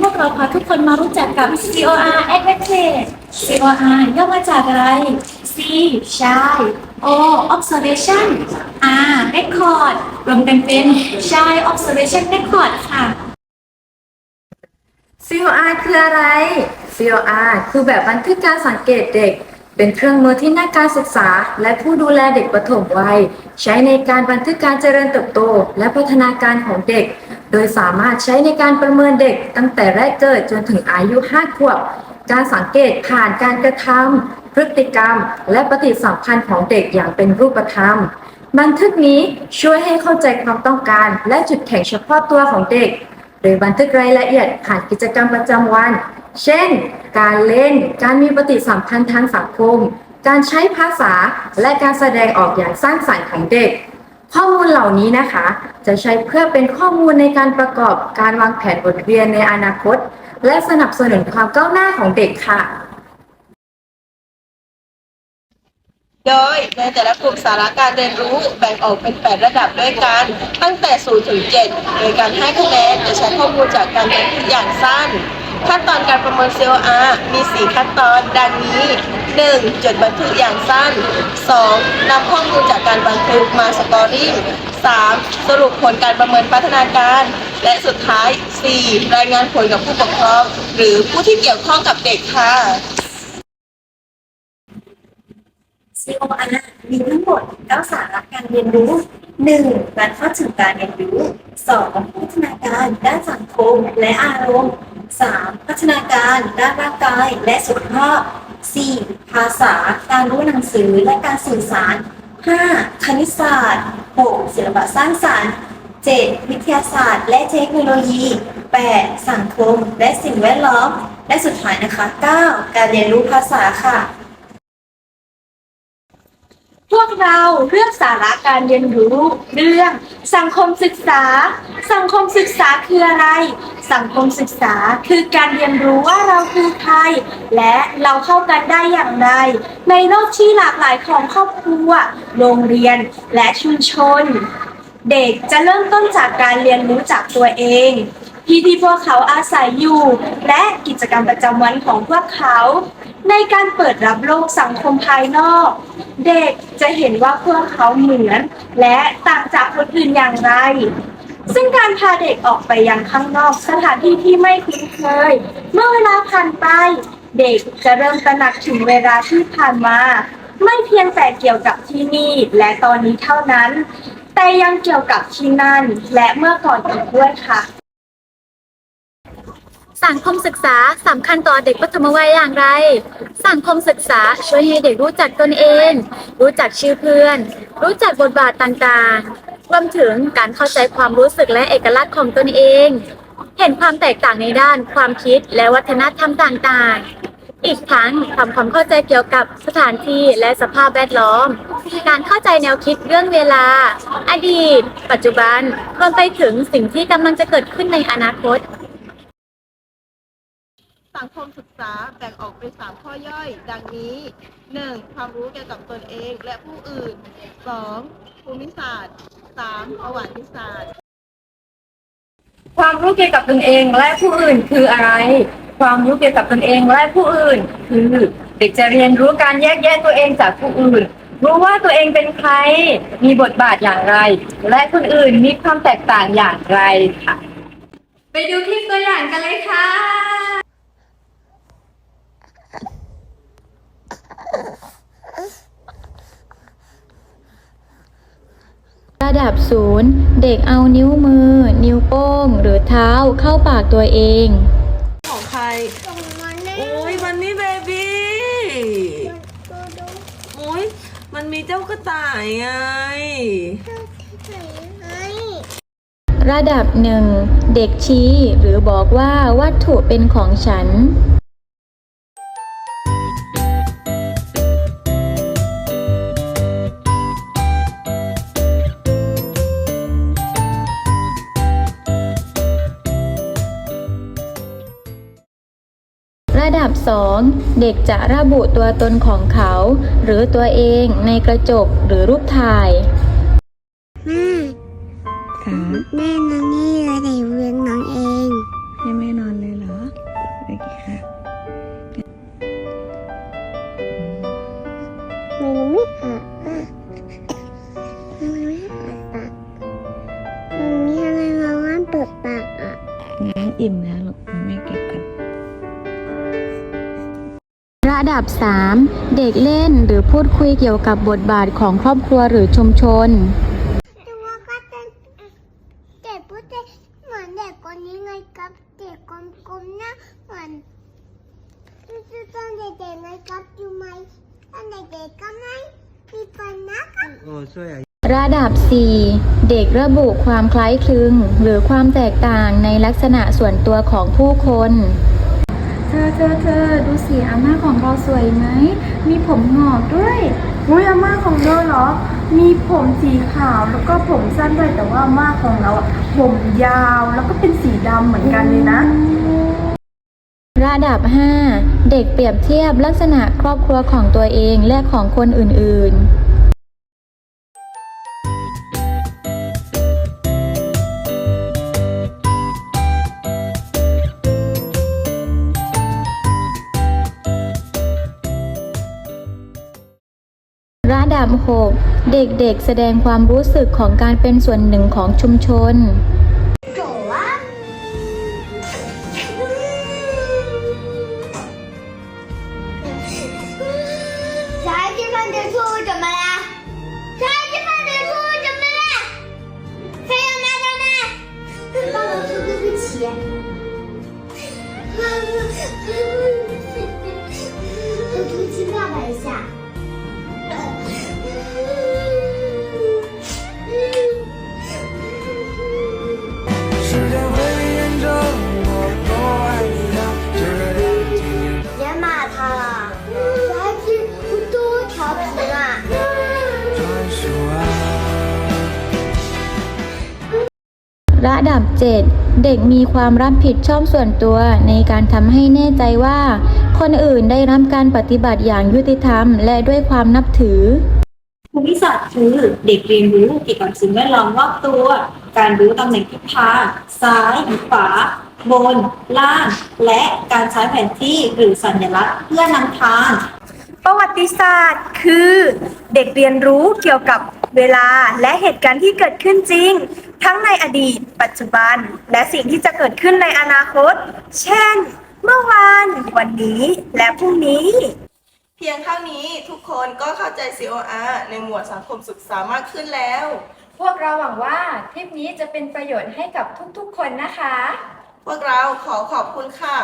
พวกเราพาทุกคนมารู้จักกับ COR Advantage COR ย่อมาจากอะไร C Shy O Observation R Record รวมกันเป็น Shy Observation Record ค่ะ COR คืออะไร COR คือแบบบันทึกการสังเกตเด็ก เป็นเครื่องมือที่นักการศึกษา และผู้ดูแลเด็กปฐมวัย ใช้ในการบันทึกการเจริญเติบโต และพัฒนาการของเด็ก โดยสามารถใช้ในการประเมินเด็กตั้งแต่แรกเกิดจนถึงอายุ 5 ขวบ การสังเกตผ่านการกระทำพฤติกรรม และปฏิสัมพันธ์ของเด็กอย่างเป็นรูปธรรม บันทึกนี้ช่วยให้เข้าใจความต้องการและจุดแข็งเฉพาะตัวของเด็ก โดยบันทึกรายละเอียดผ่านกิจกรรมประจำวัน เช่น การเล่น การมีปฏิสัมพันธ์ทางสังคม การใช้ภาษา และการแสดงออกอย่างสร้างสรรค์ของเด็ก ข้อมูลเหล่านี้นะคะ จะใช้เพื่อเป็นข้อมูลในการประกอบการวางแผนบทเรียนในอนาคต และสนับสนุนความก้าวหน้าของเด็กค่ะ โดยในแต่ละกลุ่มสาระการเรียนรู้แบ่งออกเป็น 8 ระดับด้วยกัน ตั้งแต่ 0 ถึง 7 โดยการให้คะแนนจะใช้ข้อมูลจากการบันทึกอย่างสั้น ขั้นตอนการประเมิน COR มี 4 ขั้นตอนดังนี้ 1. จดบันทึกอย่างสั้น 2. นำข้อมูลจากการบันทึกมาสตอรี่ 3. สรุปผลการประเมินพัฒนาการ และสุดท้าย 4. รายงานผลกับผู้ปกครอง หรือผู้ที่เกี่ยวข้องกับเด็กค่ะ COR มีทั้งหมด9สาระการเรียนรู้ 1. การเข้าถึงการเรียนรู้ 2. พัฒนาการด้านสังคมและอารมณ์ 3. พัฒนาการด้านร่างกายและสุขภาพ 4. ภาษา การรู้หนังสือและการสื่อสาร 5. คณิตศาสตร์ 6. ศิลปะสร้างสรรค์ 7. วิทยาศาสตร์ และเทคโนโลยี 8. สังคม และสิ่งแวดล้อม และสุดท้ายนะคะ 9. การเรียนรู้ภาษาค่ะ พวกเราเลือกสาระการเรียนรู้เรื่องสังคมศึกษา สังคมศึกษาคืออะไร สังคมศึกษาคือการเรียนรู้ว่าเราคือใคร และเราเข้ากันได้อย่างไร ในโลกที่หลากหลายของครอบครัว โรงเรียนและชุมชน เด็กจะเริ่มต้นจากการเรียนรู้จากตัวเอง ที่ที่พวกเขาอาศัยอยู่ และกิจกรรมประจำวันของพวกเขา ในการเปิดรับโลกสังคมภายนอก เด็กจะเห็นว่าพวกเขาเหมือน และต่างจากคนอื่นอย่างไร ซึ่งการพาเด็กออกไปยังข้างนอกสถานที่ที่ไม่คุ้นเคย เมื่อเวลาผ่านไป เด็กจะเริ่มตระหนักถึงเวลาที่ผ่านมา ไม่เพียงแต่เกี่ยวกับที่นี่และตอนนี้เท่านั้น แต่ยังเกี่ยวกับที่นั่นและเมื่อก่อนอีกด้วยค่ะ สังคมศึกษาสำคัญต่อเด็กปฐมวัยอย่างไร สังคมศึกษาช่วยให้เด็กรู้จักตนเอง รู้จักชื่อเพื่อน รู้จักบทบาทต่างๆ รวมถึงการเข้าใจความรู้สึกและเอกลักษณ์ของตนเอง เห็นความแตกต่างในด้านความคิดและวัฒนธรรมต่างๆ อีกทั้งทำความเข้าใจเกี่ยวกับสถานที่และสภาพแวดล้อม การเข้าใจแนวคิดเรื่องเวลา อดีต ปัจจุบันรวมไปถึงสิ่งที่กำลังจะเกิดขึ้นในอนาคต สังคมศึกษาแบ่งออกเป็น 3 ข้อย่อย ดังนี้ 1. ความรู้เกี่ยวกับตนเองและผู้อื่น 2. ภูมิศาสตร์ 3. ประวัติศาสตร์ ความรู้เกี่ยวกับตนเองและผู้อื่นคืออะไร ความรู้เกี่ยวกับตนเองและผู้อื่น คือเด็กจะเรียนรู้การแยกแยะตัวเองจากผู้อื่น รู้ว่าตัวเองเป็นใคร มีบทบาทอย่างไร และคนอื่นมีความแตกต่างอย่างไรค่ะ ไปดูคลิปตัวอย่างกันเลยค่ะ ระ ดับศูนย์เด็กเอานิ้วมือ นิ้วโป้ง หรือเท้าเข้าปากตัวเอง ของใครส่งมาแน่โอ้ยมันนี่เบบี้โอ้ยมันมีเจ้ากระต่ายไงให้ระดับหนึ่งเด็กชี้หรือบอกว่าวัตถุเป็นของฉัน 2. เด็กจะระบุตัวตนของเขา หรือตัวเองในกระจกหรือรูปถ่าย แม่ค่ะแม่นอนนี่เลยแเลี้ยงน้องเอง ให้แม่นอนเลยเหรอโอเคค่ะไม่รู้ไม่อาบอะไม่รู้ไม่อาบปากมันมีอะไรมาว่าเปิดปากอะ งั้นอิ่มแล้ว ระดับ 3 เด็กเล่นหรือพูดคุยเกี่ยวกับบทบาทของครอบครัวหรือชุมชนแต่ว่าก็จะเด็กพูดได้เหมือนเด็กคนนี้ไงครับ เด็กกลมๆหน้าเหมือนคือตอนเด็กๆไงครับอยู่ไหมตอนเด็กๆก็ไม่มีปัญหาครับระดับ 4 เด็กระบุความคล้ายคลึง หรือความแตกต่างในลักษณะส่วนตัวของผู้คนเธ อเธอเธอดูสิอาม่าของเราสวยไหม มีผมหงอกด้วยอุ้ยอาม่าของเราเหรอ มีผมสีขาวแล้วก็ผมสั้นด้วยแต่ว่าอาม่าของเราอะผมยาวแล้วก็เป็นสีดำเหมือนกันเลยนะ ระดับ 5 เด็กเปรียบเทียบลักษณะครอบครัวของตัวเองและของคนอื่นๆ ระดับ 6 เด็กๆ แสดงความรู้สึกของการเป็นส่วนหนึ่งของชุมชน ระดับ 7 เด็กมีความรับผิดชอบส่วนตัวในการทำให้แน่ใจว่า คนอื่นได้รับการปฏิบัติอย่างยุติธรรม และด้วยความนับถือ ภูมิศาสตร์คือเด็กเรียนรู้เกี่ยวกับสิ่งแวดล้อมรอบตัว การรู้ตำแหน่งทิศทางซ้ายขวาบน ล่าง และการใช้แผนที่หรือสัญลักษณ์เพื่อนำทาง ประวัติศาสตร์คือ เด็กเรียนรู้เกี่ยวกับเวลาและเหตุการณ์ที่เกิดขึ้นจริง ทั้งในอดีต ปัจจุบัน และสิ่งที่จะเกิดขึ้นในอนาคต เช่น เมื่อวาน วันนี้ และพรุ่งนี้ เพียงเท่านี้ทุกคนก็เข้าใจ COR ในหมวดสังคมศึกษามากขึ้นแล้ว พวกเราหวังว่าคลิปนี้จะเป็นประโยชน์ให้กับทุกๆคนนะคะ พวกเราขอขอบคุณค่ะ